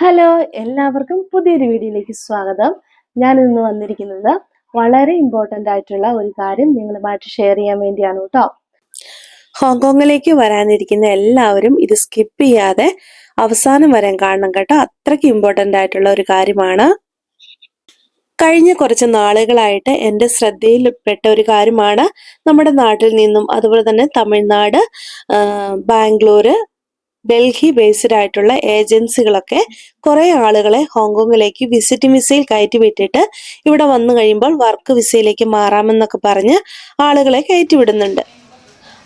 Hello എല്ലാവർക്കും പുതിയൊരു വീഡിയോയിലേക്ക് സ്വാഗതം. ഞാൻ ഇന്ന് വന്നിരിക്കുന്നത് വളരെ ഇമ്പോർട്ടന്റ് ആയിട്ടുള്ള ഒരു കാര്യം നിങ്ങളുമായിട്ട് ഷെയർ ചെയ്യാൻ വേണ്ടിയാണ് കേട്ടോ ഹോങ്കോങ്ങിലേക്ക് വരാനിരിക്കുന്ന എല്ലാവരും ഇത് സ്കിപ്പ് ചെയ്യാതെ അവസാനം വരാൻ കാണണം കേട്ടോ. അത്രയ്ക്ക് ഇമ്പോർട്ടന്റ് ആയിട്ടുള്ള ഒരു കാര്യമാണ്. കഴിഞ്ഞ കുറച്ച് നാളുകളായിട്ട് എന്റെ ശ്രദ്ധയിൽപ്പെട്ട ഒരു കാര്യമാണ് നമ്മുടെ നാട്ടിൽ നിന്നും അതുപോലെ തന്നെ തമിഴ്നാട് ബാംഗ്ലൂർ ഡൽഹി ബേസ്ഡ് ആയിട്ടുള്ള ഏജൻസികളൊക്കെ കുറെ ആളുകളെ ഹോങ്കോങ്ങിലേക്ക് വിസിറ്റ് വിസയിൽ കയറ്റി വിട്ടിട്ട് ഇവിടെ വന്നു കഴിയുമ്പോൾ വർക്ക് വിസയിലേക്ക് മാറാമെന്നൊക്കെ പറഞ്ഞ് ആളുകളെ കയറ്റി വിടുന്നുണ്ട്.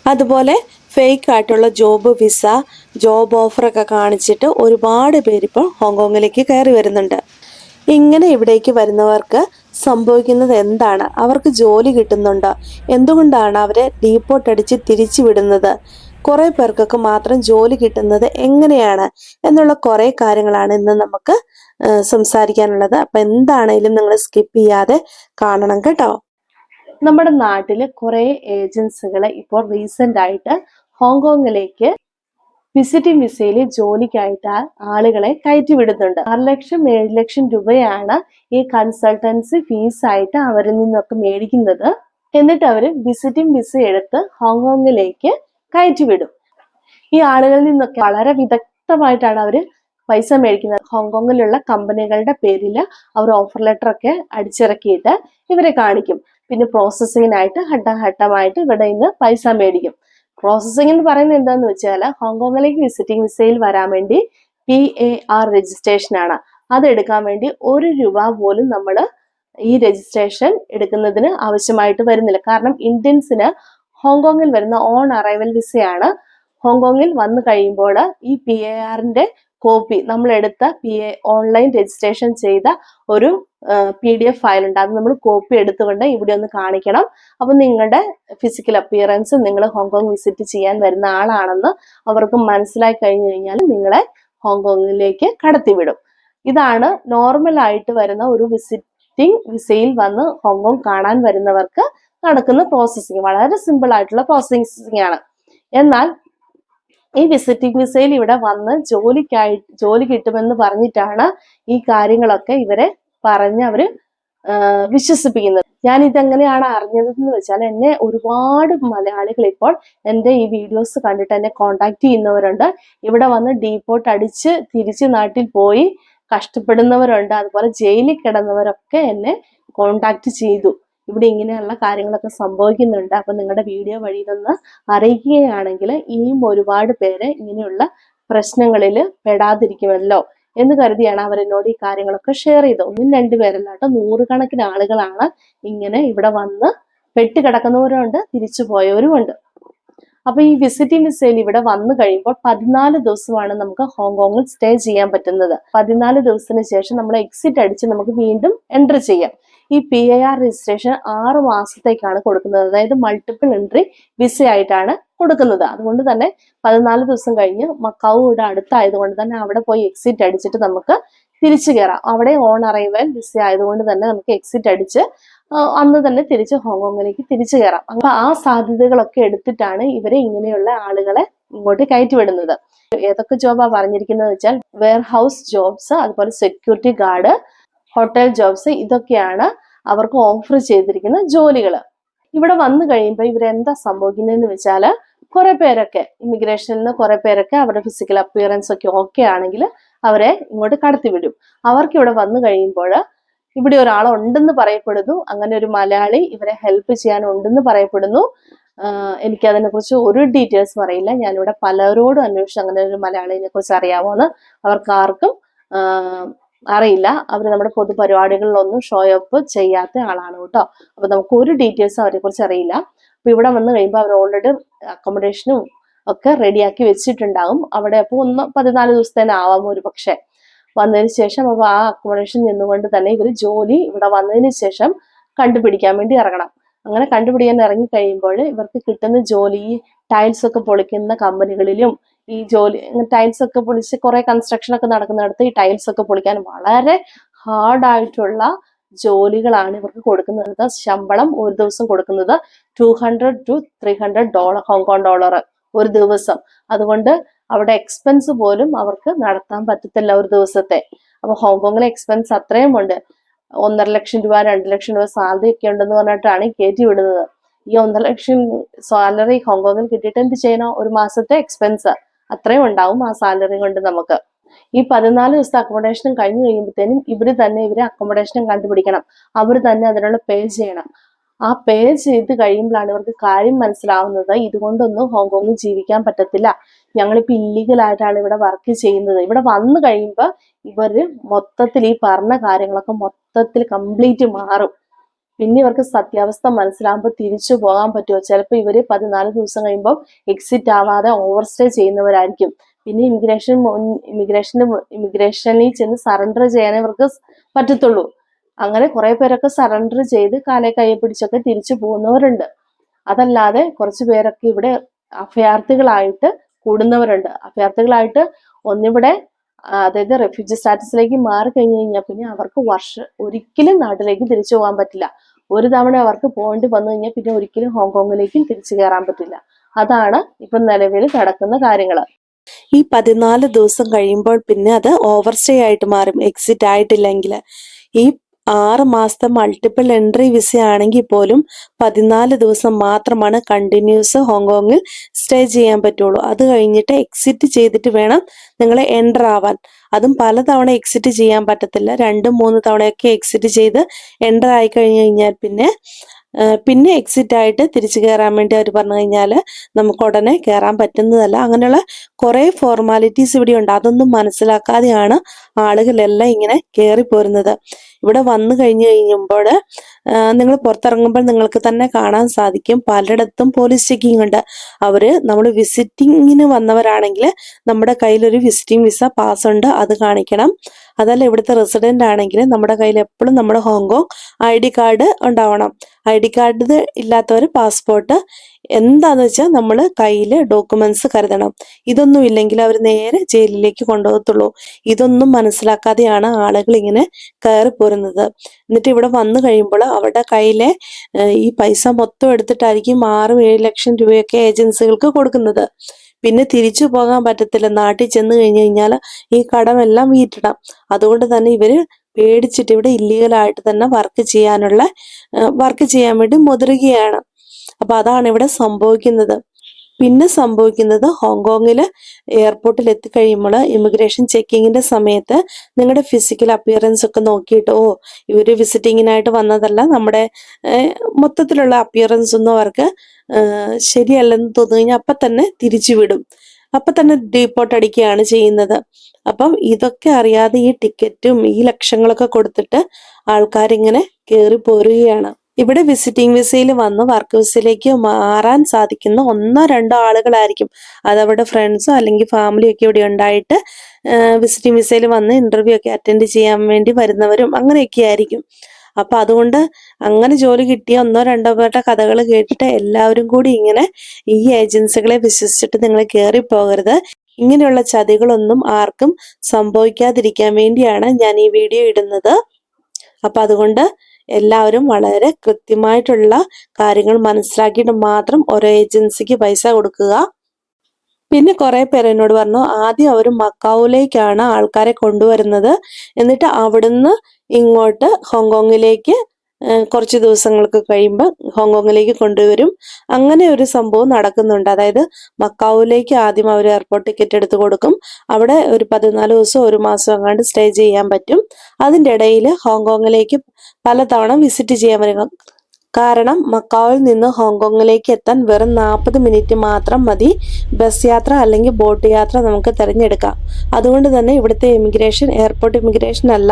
അതുപോലെ ഫേക്ക് ആയിട്ടുള്ള ജോബ് വിസ ജോബ് ഓഫറൊക്കെ കാണിച്ചിട്ട് ഒരുപാട് പേരിപ്പോൾ ഹോങ്കോങ്ങിലേക്ക് കയറി വരുന്നുണ്ട്. ഇങ്ങനെ ഇവിടേക്ക് വരുന്നവർക്ക് സംഭവിക്കുന്നത് എന്താണ്? അവർക്ക് ജോലി കിട്ടുന്നുണ്ടോ? എന്തുകൊണ്ടാണ് അവരെ ഡീപ്പോട്ട് അടിച്ച് തിരിച്ചു വിടുന്നത്? കുറെ പേർക്കൊക്കെ മാത്രം ജോലി കിട്ടുന്നത് എങ്ങനെയാണ് എന്നുള്ള കുറേ കാര്യങ്ങളാണ് ഇന്ന് നമുക്ക് സംസാരിക്കാനുള്ളത്. അപ്പൊ എന്താണേലും നിങ്ങൾ സ്കിപ്പ് ചെയ്യാതെ കാണണം കേട്ടോ. നമ്മുടെ നാട്ടിൽ കുറേ ഏജൻസികൾ ഇപ്പോൾ റീസെന്റ് ആയിട്ട് ഹോങ്കോങ്ങിലേക്ക് വിസിറ്റിംഗ് വിസയിൽ ജോലിക്കായിട്ട് ആളുകളെ കയറ്റിവിടുന്നുണ്ട്. ആറ് ലക്ഷം ഏഴ് ലക്ഷം രൂപയാണ് ഈ കൺസൾട്ടൻസി ഫീസായിട്ട് അവരിൽ നിന്നൊക്കെ മേടിക്കുന്നത്. എന്നിട്ട് അവർ വിസിറ്റിംഗ് വിസ എടുത്ത് ഹോങ്കോങ്ങിലേക്ക് കയറ്റി വിടും ഈ ആളുകളിൽ നിന്നൊക്കെ വളരെ വിദഗ്ധമായിട്ടാണ് അവർ പൈസ മേടിക്കുന്നത്. ഹോങ്കോങ്ങിലുള്ള കമ്പനികളുടെ പേരിൽ അവർ ഓഫർ ലെറ്റർ ഒക്കെ അടിച്ചിറക്കിയിട്ട് ഇവരെ കാണിക്കും. പിന്നെ പ്രോസസ്സിങ്ങിനായിട്ട് ഘട്ടം ഘട്ടമായിട്ട് ഇവിടെ നിന്ന് പൈസ മേടിക്കും. പ്രോസസ്സിംഗ് എന്ന് പറയുന്നത് എന്താന്ന് വെച്ചാൽ ഹോങ്കോങ്ങിലേക്ക് വിസിറ്റിംഗ് വിസയിൽ വരാൻ വേണ്ടി പി എ ആർ രജിസ്ട്രേഷൻ ആണ്. അതെടുക്കാൻ വേണ്ടി ഒരു രൂപ പോലും നമ്മൾ ഈ രജിസ്ട്രേഷൻ എടുക്കുന്നതിന് ആവശ്യമായിട്ട് വരുന്നില്ല. കാരണം ഇന്ത്യൻസിന് ഹോങ്കോങ്ങിൽ വരുന്ന ഓൺ അറൈവൽ വിസയാണ് ഹോങ്കോങ്ങിൽ വന്നു കഴിയുമ്പോൾ ഈ പി എ ആറിന്റെ കോപ്പി നമ്മൾ എടുത്ത പി എ ഓൺലൈൻ രജിസ്ട്രേഷൻ ചെയ്ത ഒരു പി ഡി എഫ് ഫയൽ ഉണ്ട്. അത് നമ്മൾ കോപ്പി എടുത്തുകൊണ്ട് ഇവിടെ ഒന്ന് കാണിക്കണം. അപ്പൊ നിങ്ങളുടെ ഫിസിക്കൽ അപ്പിയറൻസ് നിങ്ങൾ ഹോങ്കോങ് വിസിറ്റ് ചെയ്യാൻ വരുന്ന ആളാണെന്ന് അവർക്ക് മനസ്സിലായി കഴിഞ്ഞു കഴിഞ്ഞാൽ നിങ്ങളെ ഹോങ്കോങ്ങിലേക്ക് കടത്തിവിടും. ഇതാണ് നോർമൽ ആയിട്ട് വരുന്ന ഒരു വിസിറ്റിംഗ് വിസയിൽ വന്ന് ഹോങ്കോങ് കാണാൻ വരുന്നവർക്ക് നടക്കുന്ന പ്രോസസ്സിങ് വളരെ സിമ്പിൾ ആയിട്ടുള്ള പ്രോസസ്സിങ് ആണ്. എന്നാൽ ഈ വിസിറ്റിംഗ് വിസയിൽ ഇവിടെ വന്ന് ജോലിക്കായി ജോലി കിട്ടുമെന്ന് പറഞ്ഞിട്ടാണ് ഈ കാര്യങ്ങളൊക്കെ ഇവരെ പറഞ്ഞ് അവർ വിശ്വസിപ്പിക്കുന്നത്. ഞാൻ ഇതെങ്ങനെയാണ് അറിഞ്ഞതെന്ന് വെച്ചാൽ എന്നെ ഒരുപാട് മലയാളികൾ ഇപ്പോൾ എന്റെ ഈ വീഡിയോസ് കണ്ടിട്ട് എന്നെ കോണ്ടാക്ട് ചെയ്യുന്നവരുണ്ട്. ഇവിടെ വന്ന് ഡീപ്പോട്ട് അടിച്ച് തിരിച്ച് നാട്ടിൽ പോയി കഷ്ടപ്പെടുന്നവരുണ്ട്. അതുപോലെ ജയിലിൽ കിടന്നവരൊക്കെ എന്നെ കോണ്ടാക്ട് ചെയ്തു. ഇവിടെ ഇങ്ങനെയുള്ള കാര്യങ്ങളൊക്കെ സംഭവിക്കുന്നുണ്ട്. അപ്പൊ നിങ്ങളുടെ വീഡിയോ വഴി ഇതൊന്ന് അറിയിക്കുകയാണെങ്കിൽ ഇനിയും ഒരുപാട് പേര് ഇങ്ങനെയുള്ള പ്രശ്നങ്ങളിൽ പെടാതിരിക്കുമല്ലോ എന്ന് കരുതിയാണ് അവരെന്നോട് ഈ കാര്യങ്ങളൊക്കെ ഷെയർ ചെയ്തത്. ഒന്നും രണ്ടു പേരല്ലാട്ട് കേട്ടോ. നൂറുകണക്കിന് ആളുകളാണ് ഇങ്ങനെ ഇവിടെ വന്ന് പെട്ടുകിടക്കുന്നവരുണ്ട് തിരിച്ചു പോയവരുമുണ്ട്. അപ്പൊ ഈ വിസിറ്റിംഗ് വിസയിൽ ഇവിടെ വന്നു കഴിയുമ്പോൾ പതിനാല് ദിവസമാണ് നമുക്ക് ഹോങ്കോങ്ങിൽ സ്റ്റേ ചെയ്യാൻ പറ്റുന്നത്. പതിനാല് ദിവസത്തിന് ശേഷം നമ്മൾ എക്സിറ്റ് അടിച്ച് നമുക്ക് വീണ്ടും എൻട്രി ചെയ്യാം. ഈ പി ഐ ആർ രജിസ്ട്രേഷൻ ആറ് മാസത്തേക്കാണ് കൊടുക്കുന്നത്. അതായത് മൾട്ടിപ്പിൾ എൻട്രി വിസ ആയിട്ടാണ് കൊടുക്കുന്നത്. അതുകൊണ്ട് തന്നെ പതിനാല് ദിവസം കഴിഞ്ഞ് മക്കാവ് ഇവിടെ അടുത്തായതുകൊണ്ട് തന്നെ അവിടെ പോയി എക്സിറ്റ് അടിച്ചിട്ട് നമുക്ക് തിരിച്ചു കയറാം അവിടെ ഓൺ അറൈവൽ വിസ ആയതുകൊണ്ട് തന്നെ നമുക്ക് എക്സിറ്റ് അടിച്ച് അന്ന് തന്നെ തിരിച്ച് ഹോങ്കോങ്ങിലേക്ക് തിരിച്ചു കയറാം അപ്പൊ ആ സാധ്യതകളൊക്കെ എടുത്തിട്ടാണ് ഇവരെ ഇങ്ങനെയുള്ള ആളുകളെ ഇങ്ങോട്ട് കയറ്റിവിടുന്നത്. ഏതൊക്കെ ജോബാ പറഞ്ഞിരിക്കുന്നത് വെച്ചാൽ വെയർ ഹൗസ് ജോബ്സ് അതുപോലെ സെക്യൂരിറ്റി ഗാർഡ് ഹോട്ടൽ ജോബ്സ് ഇതൊക്കെയാണ് അവർക്ക് ഓഫർ ചെയ്തിരിക്കുന്ന ജോലികൾ ഇവിടെ വന്നു കഴിയുമ്പോൾ ഇവരെന്താ സംഭവിക്കുന്നതെന്ന് വെച്ചാൽ കുറെ പേരൊക്കെ ഇമിഗ്രേഷനിൽ നിന്ന് കുറെ പേരൊക്കെ അവരുടെ ഫിസിക്കൽ അപ്പിയറൻസ് ഒക്കെ ഓക്കെ ആണെങ്കിൽ അവരെ ഇങ്ങോട്ട് കടത്തിവിടും അവർക്ക് ഇവിടെ വന്നു കഴിയുമ്പോൾ ഇവിടെ ഒരാൾ ഉണ്ടെന്ന് പറയപ്പെടുന്നു. അങ്ങനെ ഒരു മലയാളി ഇവരെ ഹെൽപ്പ് ചെയ്യാൻ ഉണ്ടെന്ന് പറയപ്പെടുന്നു. എനിക്ക് അതിനെ കുറിച്ച് ഒരു ഡീറ്റെയിൽസും അറിയില്ല. ഞാനിവിടെ പലരോടും അന്വേഷിച്ചു അങ്ങനെ ഒരു മലയാളിനെ കുറിച്ച് അറിയാമോന്ന് അവർക്ക് ആർക്കും അറിയില്ല. അവർ നമ്മുടെ പൊതുപരിപാടികളിലൊന്നും ഷോ അപ്പ് ചെയ്യാത്ത ആളാണ് കേട്ടോ. അപ്പൊ നമുക്ക് ഒരു ഡീറ്റെയിൽസും അവരെ കുറിച്ച് അറിയില്ല. അപ്പൊ ഇവിടെ വന്ന് കഴിയുമ്പോൾ അവർ ഓൾറെഡി അക്കോമഡേഷനും ഒക്കെ റെഡിയാക്കി വെച്ചിട്ടുണ്ടാകും അവിടെ അപ്പോൾ ഒന്ന് പതിനാല് ദിവസത്തേന് ആവാം ഒരു പക്ഷേ. വന്നതിന് ശേഷം അപ്പോൾ ആ അക്കോമഡേഷൻ നിന്നുകൊണ്ട് തന്നെ ഇവർ ജോലി ഇവിടെ വന്നതിന് ശേഷം കണ്ടുപിടിക്കാൻ വേണ്ടി ഇറങ്ങണം. അങ്ങനെ കണ്ടുപിടിക്കാൻ ഇറങ്ങി കഴിയുമ്പോൾ ഇവർക്ക് കിട്ടുന്ന ജോലി ടൈൽസ് ഒക്കെ പൊളിക്കുന്ന കമ്പനികളിലും ഈ ജോലി ടൈൽസ് ഒക്കെ പൊളിച്ച് കുറെ കൺസ്ട്രക്ഷൻ ഒക്കെ നടക്കുന്നിടത്ത് ഈ ടൈൽസ് ഒക്കെ പൊളിക്കാൻ വളരെ ഹാർഡായിട്ടുള്ള ജോലികളാണ് ഇവർക്ക് കൊടുക്കുന്നത്. ശമ്പളം ഒരു ദിവസം കൊടുക്കുന്നത് two hundred two three hundred dollar Hong Kong dollar ഒരു ദിവസം. അതുകൊണ്ട് അവിടെ എക്സ്പെൻസ് പോലും അവർക്ക് നടത്താൻ പറ്റത്തില്ല ഒരു ദിവസത്തെ. അപ്പൊ ഹോങ്കോങ്ങിലെ എക്സ്പെൻസ് അത്രയും ഉണ്ട്. ഒന്നര ലക്ഷം രൂപ രണ്ട് ലക്ഷം രൂപ സാലറി ഒക്കെ ഉണ്ടെന്ന് പറഞ്ഞിട്ടാണ് കയറ്റി വിടുന്നത്. ഈ ഒന്നര ലക്ഷം സാലറി ഹോങ്കോങ്ങിൽ കിട്ടിയിട്ട് എന്ത് ചെയ്യണോ? ഒരു മാസത്തെ എക്സ്പെൻസ് അത്രയും ഉണ്ടാവും ആ സാലറി കൊണ്ട് നമുക്ക്. ഈ പതിനാല് ദിവസത്തെ അക്കോമഡേഷനും കഴിഞ്ഞു കഴിയുമ്പോഴത്തേനും ഇവർ തന്നെ ഇവരെ അക്കോമഡേഷനും കണ്ടുപിടിക്കണം. അവർ തന്നെ അതിനുള്ള പേ ചെയ്യണം. ആ പേ ചെയ്ത് കഴിയുമ്പോഴാണ് ഇവർക്ക് കാര്യം മനസ്സിലാവുന്നത്. ഇതുകൊണ്ടൊന്നും ഹോങ്കോങ്ങിൽ ജീവിക്കാൻ പറ്റത്തില്ല. ഞങ്ങളിപ്പോ ഇല്ലീഗൽ ആയിട്ടാണ് ഇവിടെ വർക്ക് ചെയ്യുന്നത്. ഇവിടെ വന്നു കഴിയുമ്പോൾ ഇവർ മൊത്തത്തിൽ ഈ പറഞ്ഞ കാര്യങ്ങളൊക്കെ മൊത്തത്തിൽ കംപ്ലീറ്റ് മാറും. പിന്നെ ഇവർക്ക് സത്യാവസ്ഥ മനസ്സിലാകുമ്പോൾ തിരിച്ചു പോകാൻ പറ്റുമോ? ചിലപ്പോൾ ഇവർ പതിനാല് ദിവസം കഴിയുമ്പോൾ എക്സിറ്റ് ആവാതെ ഓവർ സ്റ്റേ ചെയ്യുന്നവരായിരിക്കും. പിന്നെ ഇമിഗ്രേഷൻ ഇമിഗ്രേഷന് ഇമിഗ്രേഷനിൽ ചെന്ന് സറണ്ടർ ചെയ്യാനേ ഇവർക്ക് പറ്റത്തുള്ളൂ. അങ്ങനെ കുറെ പേരൊക്കെ സറണ്ടർ ചെയ്ത് കാലേ കൈ പിടിച്ചൊക്കെ തിരിച്ചു പോകുന്നവരുണ്ട്. അതല്ലാതെ കുറച്ച് പേരൊക്കെ ഇവിടെ അഭയാർത്ഥികളായിട്ട് കൂടുന്നവരുണ്ട്. അഭയാർത്ഥികളായിട്ട് ഒന്നിവിടെ അതായത് റെഫ്യൂജി സ്റ്റാറ്റസിലേക്ക് മാറി കഴിഞ്ഞു കഴിഞ്ഞാൽ പിന്നെ അവർക്ക് വർഷം ഒരിക്കലും നാട്ടിലേക്ക് തിരിച്ചു പോകാൻ പറ്റില്ല. ഒരു തവണ അവർക്ക് പോകേണ്ടി വന്നു കഴിഞ്ഞാൽ പിന്നെ ഒരിക്കലും ഹോങ്കോങ്ങിലേക്കും തിരിച്ചു കയറാൻ പറ്റില്ല. അതാണ് ഇപ്പം നിലവിൽ നടക്കുന്ന കാര്യങ്ങൾ ഈ പതിനാല് ദിവസം കഴിയുമ്പോൾ പിന്നെ അത് ഓവർസ്റ്റേ ആയിട്ട് മാറും. എക്സിറ്റ് ആയിട്ടില്ലെങ്കിൽ ഈ ആറ് മാസത്തെ മൾട്ടിപ്പിൾ എൻട്രി വിസ ആണെങ്കിൽ പോലും പതിനാല് ദിവസം മാത്രമാണ് കണ്ടിന്യൂസ് ഹോങ്കോങ്ങിൽ സ്റ്റേ ചെയ്യാൻ പറ്റുള്ളൂ. അത് കഴിഞ്ഞിട്ട് എക്സിറ്റ് ചെയ്തിട്ട് വേണം നിങ്ങൾ എന്റർ ആവാൻ. അതും പലതവണ എക്സിറ്റ് ചെയ്യാൻ പറ്റത്തില്ല. രണ്ടും മൂന്ന് തവണയൊക്കെ എക്സിറ്റ് ചെയ്ത് എന്റർ ആയി കഴിഞ്ഞു കഴിഞ്ഞാൽ പിന്നെ പിന്നെ എക്സിറ്റ് ആയിട്ട് തിരിച്ചു കയറാൻ വേണ്ടി അവർ പറഞ്ഞു കഴിഞ്ഞാൽ നമുക്ക് ഉടനെ കയറാൻ പറ്റുന്നതല്ല. അങ്ങനെയുള്ള കുറേ ഫോർമാലിറ്റീസ് ഇവിടെ ഉണ്ട്. അതൊന്നും മനസ്സിലാക്കാതെയാണ് ആളുകളെല്ലാം ഇങ്ങനെ കയറി പോരുന്നത്. ഇവിടെ വന്നു കഴിഞ്ഞു കഴിയുമ്പോൾ നിങ്ങൾ പുറത്തിറങ്ങുമ്പോൾ നിങ്ങൾക്ക് തന്നെ കാണാൻ സാധിക്കും. പലയിടത്തും പോലീസ് ചെക്കിംഗ് ഉണ്ട്. അവർ നമ്മൾ വിസിറ്റിങ്ങിന് വന്നവരാണെങ്കിൽ നമ്മുടെ കയ്യിലൊരു വിസിറ്റിംഗ് വിസ പാസ് ഉണ്ട്. അത് കാണിക്കണം. അതല്ല ഇവിടുത്തെ റെസിഡന്റ് ആണെങ്കിൽ നമ്മുടെ കയ്യിൽ എപ്പോഴും നമ്മുടെ Hong Kong I D card ഉണ്ടാവണം. ഐ ഡി കാർഡ് ഇല്ലാത്തവർ പാസ്പോർട്ട്. എന്താന്ന് വെച്ചാൽ നമ്മൾ കയ്യിൽ ഡോക്യുമെന്റ്സ് കരുതണം. ഇതൊന്നും ഇല്ലെങ്കിൽ അവർ നേരെ ജയിലിലേക്ക് കൊണ്ടുപോകത്തുള്ളൂ. ഇതൊന്നും മനസ്സിലാക്കാതെയാണ് ആളുകൾ ഇങ്ങനെ കയറി പോരുന്നത്. എന്നിട്ട് ഇവിടെ വന്നു കഴിയുമ്പോൾ അവരുടെ കയ്യിലെ ഈ പൈസ മൊത്തം എടുത്തിട്ടായിരിക്കും ആറും ഏഴ് ലക്ഷം രൂപയൊക്കെ ഏജൻസികൾക്ക് കൊടുക്കുന്നത്. പിന്നെ തിരിച്ചു പോകാൻ പറ്റത്തില്ല. നാട്ടിൽ ചെന്ന് കഴിഞ്ഞു കഴിഞ്ഞാൽ ഈ കടമെല്ലാം വീട്ടിടാം. അതുകൊണ്ട് തന്നെ ഇവർ പേടിച്ചിട്ട് ഇവിടെ ഇല്ലീഗലായിട്ട് തന്നെ വർക്ക് ചെയ്യാനുള്ള വർക്ക് ചെയ്യാൻ വേണ്ടി മുതിരുകയാണ്. അപ്പൊ അതാണ് ഇവിടെ സംഭവിക്കുന്നത്. പിന്നെ സംഭവിക്കുന്നത് ഹോങ്കോങ്ങിൽ എയർപോർട്ടിൽ എത്തിക്കഴിയുമ്പോൾ ഇമിഗ്രേഷൻ ചെക്കിങ്ങിന്റെ സമയത്ത് നിങ്ങളുടെ ഫിസിക്കൽ അപ്പിയറൻസ് ഒക്കെ നോക്കിയിട്ട് ഓ ഇവർ വിസിറ്റിങ്ങിനായിട്ട് വന്നതല്ല നമ്മുടെ മൊത്തത്തിലുള്ള അപ്പിയറൻസ് ഒന്നും അവർക്ക് ശരിയല്ലെന്ന് തോന്നു കഴിഞ്ഞാൽ അപ്പൊ തന്നെ തിരിച്ചു വിടും. അപ്പൊ തന്നെ ഡീപ്പോർട്ട് അടിക്കുകയാണ് ചെയ്യുന്നത്. അപ്പം ഇതൊക്കെ അറിയാതെ ഈ ടിക്കറ്റും ഈ ലക്ഷങ്ങളൊക്കെ കൊടുത്തിട്ട് ആൾക്കാരിങ്ങനെ കയറി പോരുകയാണ്. ഇവിടെ വിസിറ്റിംഗ് വിസയിൽ വന്ന് വർക്ക് വിസയിലേക്ക് മാറാൻ സാധിക്കുന്ന ഒന്നോ രണ്ടോ ആളുകളായിരിക്കും. അത് അവരുടെ ഫ്രണ്ട്സോ അല്ലെങ്കിൽ ഫാമിലിയോ ഒക്കെ ഇവിടെ ഉണ്ടായിട്ട് വിസിറ്റിംഗ് വിസയിൽ വന്ന് ഇന്റർവ്യൂ ഒക്കെ അറ്റൻഡ് ചെയ്യാൻ വേണ്ടി വരുന്നവരും അങ്ങനെയൊക്കെ ആയിരിക്കും. അപ്പൊ അതുകൊണ്ട് അങ്ങനെ ജോലി കിട്ടിയ ഒന്നോ രണ്ടോ പേരുടെ കഥകൾ കേട്ടിട്ട് എല്ലാവരും കൂടി ഇങ്ങനെ ഈ ഏജൻസികളെ വിശ്വസിച്ചിട്ട് നിങ്ങൾ കയറി പോകരുത്. ഇങ്ങനെയുള്ള ചതികളൊന്നും ആർക്കും സംഭവിക്കാതിരിക്കാൻ വേണ്ടിയാണ് ഞാൻ ഈ വീഡിയോ ഇടുന്നത്. അപ്പൊ അതുകൊണ്ട് എല്ലാവരും വളരെ കൃത്യമായിട്ടുള്ള കാര്യങ്ങൾ മനസ്സിലാക്കിയിട്ട് മാത്രം ഓരോ ഏജൻസിക്ക് പൈസ കൊടുക്കുക. പിന്നെ കുറെ പേര് എന്നോട് പറഞ്ഞു ആദ്യം അവർ മക്കാവിലേക്കാണ് ആൾക്കാരെ കൊണ്ടുവരുന്നത്. എന്നിട്ട് അവിടുന്ന് ഇങ്ങോട്ട് ഹോങ്കോങ്ങിലേക്ക് കുറച്ച് ദിവസങ്ങൾക്ക് കഴിയുമ്പോൾ ഹോങ്കോങ്ങിലേക്ക് കൊണ്ടുവരും. അങ്ങനെ ഒരു സംഭവം നടക്കുന്നുണ്ട്. അതായത് മക്കാവിലേക്ക് ആദ്യം അവർ എയർപോർട്ട് ടിക്കറ്റ് എടുത്ത് കൊടുക്കും. അവിടെ ഒരു പതിനാല് ദിവസം ഒരു മാസം അങ്ങാണ്ട് സ്റ്റേ ചെയ്യാൻ പറ്റും. അതിന്റെ ഇടയിൽ ഹോങ്കോങ്ങിലേക്ക് പലതവണ വിസിറ്റ് ചെയ്യാൻ കാരണം മക്കാവിൽ നിന്ന് ഹോങ്കോങ്ങിലേക്ക് എത്താൻ വെറും നാൽപ്പത് മിനിറ്റ് മാത്രം മതി. ബസ് യാത്ര അല്ലെങ്കിൽ ബോട്ട് യാത്ര നമുക്ക് തിരഞ്ഞെടുക്കാം. അതുകൊണ്ട് തന്നെ ഇവിടുത്തെ ഇമിഗ്രേഷൻ എയർപോർട്ട് ഇമിഗ്രേഷൻ അല്ല.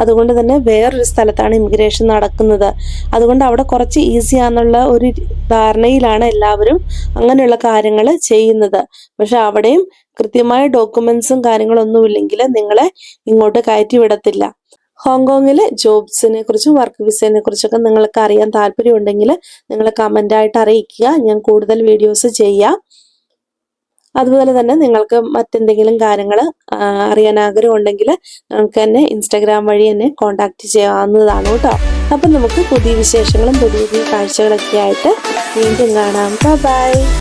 അതുകൊണ്ട് തന്നെ വേറൊരു സ്ഥലത്താണ് ഇമിഗ്രേഷൻ നടക്കുന്നത്. അതുകൊണ്ട് അവിടെ കുറച്ച് ഈസി ആണെന്നുള്ള ഒരു ധാരണയിലാണ് എല്ലാവരും അങ്ങനെയുള്ള കാര്യങ്ങൾ ചെയ്യുന്നത്. പക്ഷെ അവിടെയും കൃത്യമായ ഡോക്യുമെന്റ്സും കാര്യങ്ങളൊന്നുമില്ലെങ്കിൽ നിങ്ങളെ ഇങ്ങോട്ട് കയറ്റി വിടത്തില്ല. ഹോങ്കോങ്ങിലെ ജോബ്സിനെ കുറിച്ചും വർക്ക് വിസയെ കുറിച്ചൊക്കെ നിങ്ങൾക്ക് അറിയാൻ താല്പര്യമുണ്ടെങ്കിൽ നിങ്ങൾ കമന്റ് ആയിട്ട് അറിയിക്കുക. ഞാൻ കൂടുതൽ വീഡിയോസ് ചെയ്യാം. അതുപോലെ തന്നെ നിങ്ങൾക്ക് മറ്റെന്തെങ്കിലും കാര്യങ്ങൾ അറിയാൻ ആഗ്രഹം ഉണ്ടെങ്കിൽ നമുക്ക് എന്നെ ഇൻസ്റ്റാഗ്രാം വഴി എന്നെ കോൺടാക്ട് ചെയ്യാവുന്നതാണ് കേട്ടോ. അപ്പം നമുക്ക് പുതിയ വിശേഷങ്ങളും പുതിയ പുതിയ കാഴ്ചകളൊക്കെ ആയിട്ട് വീണ്ടും കാണാം. ബൈ